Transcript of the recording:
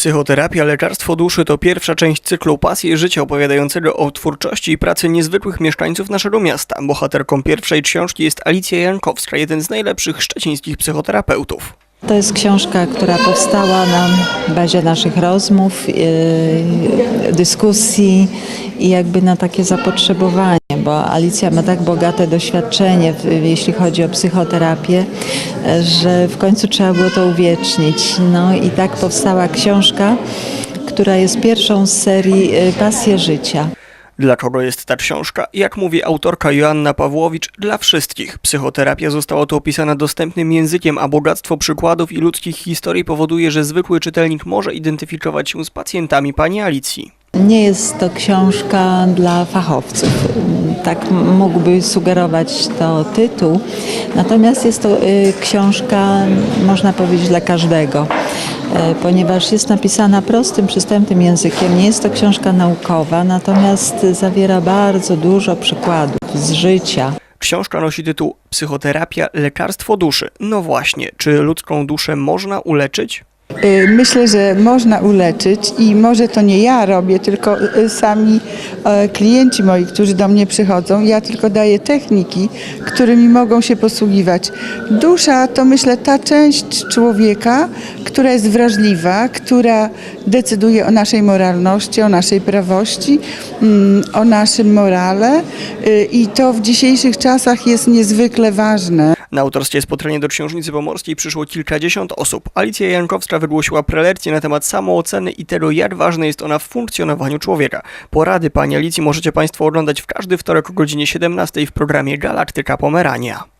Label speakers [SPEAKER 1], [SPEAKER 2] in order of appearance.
[SPEAKER 1] Psychoterapia Lekarstwo Duszy to pierwsza część cyklu Pasje Życia opowiadającego o twórczości i pracy niezwykłych mieszkańców naszego miasta. Bohaterką pierwszej książki jest Alicja Jankowska, jeden z najlepszych szczecińskich psychoterapeutów.
[SPEAKER 2] To jest książka, która powstała na bazie naszych rozmów, yy, dyskusji i jakby na takie zapotrzebowanie, bo Alicja ma tak bogate doświadczenie, jeśli chodzi o psychoterapię, e, że w końcu trzeba było to uwiecznić. No i tak powstała książka, która jest pierwszą z serii yy, Pasje Życia.
[SPEAKER 1] Dla kogo jest ta książka? Jak mówi autorka Joanna Pawłowicz, dla wszystkich. Psychoterapia została tu opisana dostępnym językiem, a bogactwo przykładów i ludzkich historii powoduje, że zwykły czytelnik może identyfikować się z pacjentami pani Alicji.
[SPEAKER 2] Nie jest to książka dla fachowców. Tak mógłby sugerować to tytuł. Natomiast jest to y, książka, można powiedzieć, dla każdego. y, Ponieważ jest napisana prostym, przystępnym językiem, nie jest to książka naukowa, natomiast zawiera bardzo dużo przykładów z życia.
[SPEAKER 1] Książka nosi tytuł Psychoterapia Lekarstwo Duszy. No właśnie, czy ludzką duszę można uleczyć?
[SPEAKER 3] Y, Myślę, że można uleczyć i może to nie ja robię, tylko y, sami e, klienci moi, którzy do mnie przychodzą. Ja tylko daję techniki, którymi mogą się posługiwać. Dusza to myślę ta część człowieka, która jest wrażliwa, która decyduje o naszej moralności, o naszej prawości, mm, o naszym morale y, i to w dzisiejszych czasach jest niezwykle ważne.
[SPEAKER 1] Na autorskie spotkanie do Książnicy Pomorskiej przyszło kilkadziesiąt osób. Alicja Jankowska wygłosiła prelercję na temat samooceny i tego, jak ważna jest ona w funkcjonowaniu człowieka. Porady pani Alicji możecie Państwo oglądać w każdy wtorek o godzinie 17 w programie Galaktyka Pomerania.